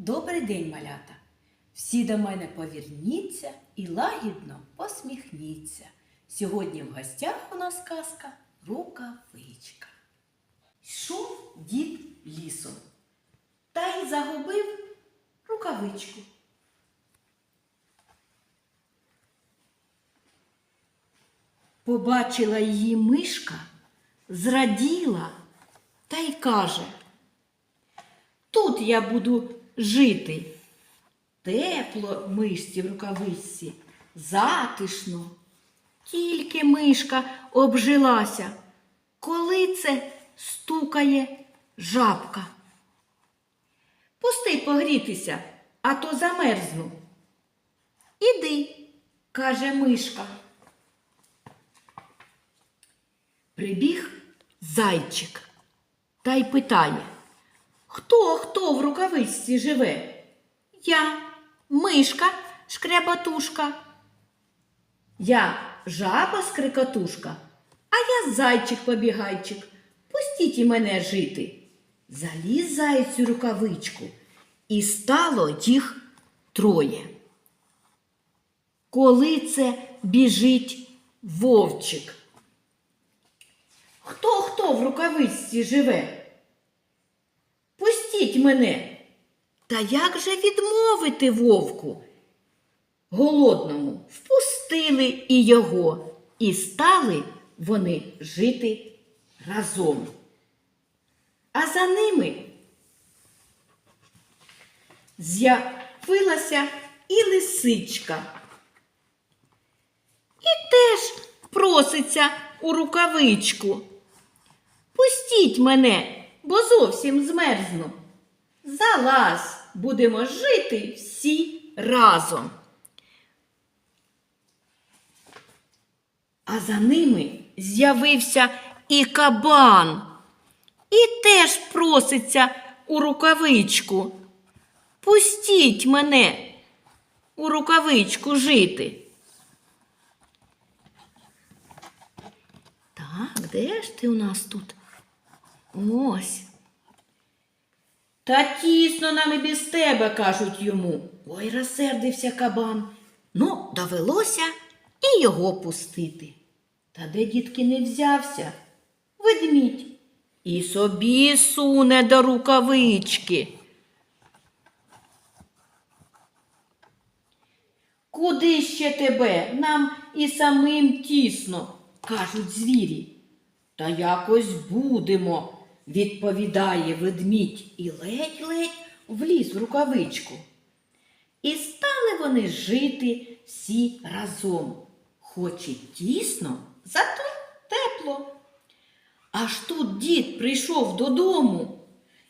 Добрий день, малята! Всі до мене поверніться і лагідно посміхніться. Сьогодні в гостях у нас казка Рукавичка. Йшов дід лісом та й загубив рукавичку. Побачила її мишка, зраділа та й каже. Тут я буду жити. Тепло мишці в рукавичці, затишно. Тільки мишка обжилася, коли це стукає жабка. Пусти погрітися, а то замерзну. Іди, каже мишка. Прибіг зайчик та й питає. Хто хто в рукавичці живе? Я, мишка, шкрябатушка. Я жаба скрикотушка, а я зайчик побігайчик. Пустіть і мене жити. Заліз зайцю рукавичку, і стало їх троє. Коли це біжить вовчик? Хто хто в рукавичці живе? Пустіть мене. Та як же відмовити вовку? Голодному впустили і його, і стали вони жити разом. А за ними з'явилася і лисичка. І теж проситься у рукавичку. Пустіть мене, бо зовсім змерзну. Залазь, будемо жити всі разом. А за ними з'явився і кабан. І теж проситься у рукавичку. Пустіть мене у рукавичку жити. Так, де ж ти у нас тут? Ось. Та тісно нам і без тебе, кажуть йому. Ой, розсердився кабан. Ну, довелося і його пустити. Та де дітки не взявся? Ведмідь. І собі суне до рукавички. Куди ще тебе? Нам і самим тісно, кажуть звірі. Та якось будемо, відповідає ведмідь і ледь-ледь вліз в рукавичку. І стали вони жити всі разом, хоч і тісно, зато тепло. Аж тут дід прийшов додому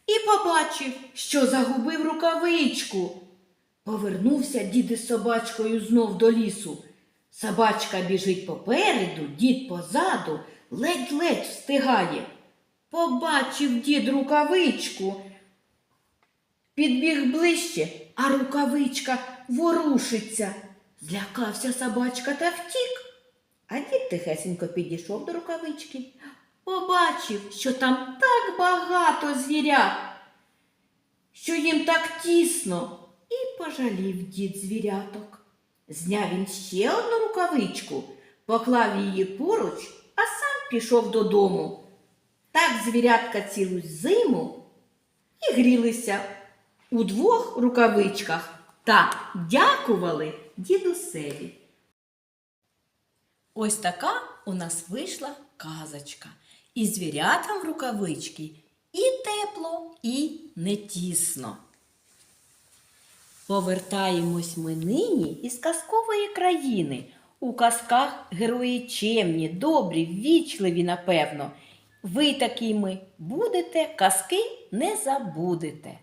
і побачив, що загубив рукавичку. Повернувся дід із собачкою знов до лісу. Собачка біжить попереду, дід позаду, ледь-ледь встигає. Побачив дід рукавичку. Підбіг ближче, а рукавичка ворушиться. Злякався собачка та втік. А дід тихесенько підійшов до рукавички, побачив, що там так багато звірят, що їм так тісно, і пожалів дід звіряток. Зняв він ще одну рукавичку, поклав її поруч, а сам пішов додому. Так звірятка цілу зиму і грілися у двох рукавичках та дякували дідусеві. Ось така у нас вийшла казочка. І звірятам в рукавички і тепло, і не тісно. Повертаємось ми нині із казкової країни. У казках герої чемні, добрі, ввічливі, напевно. Ви такими будете, казки не забудете.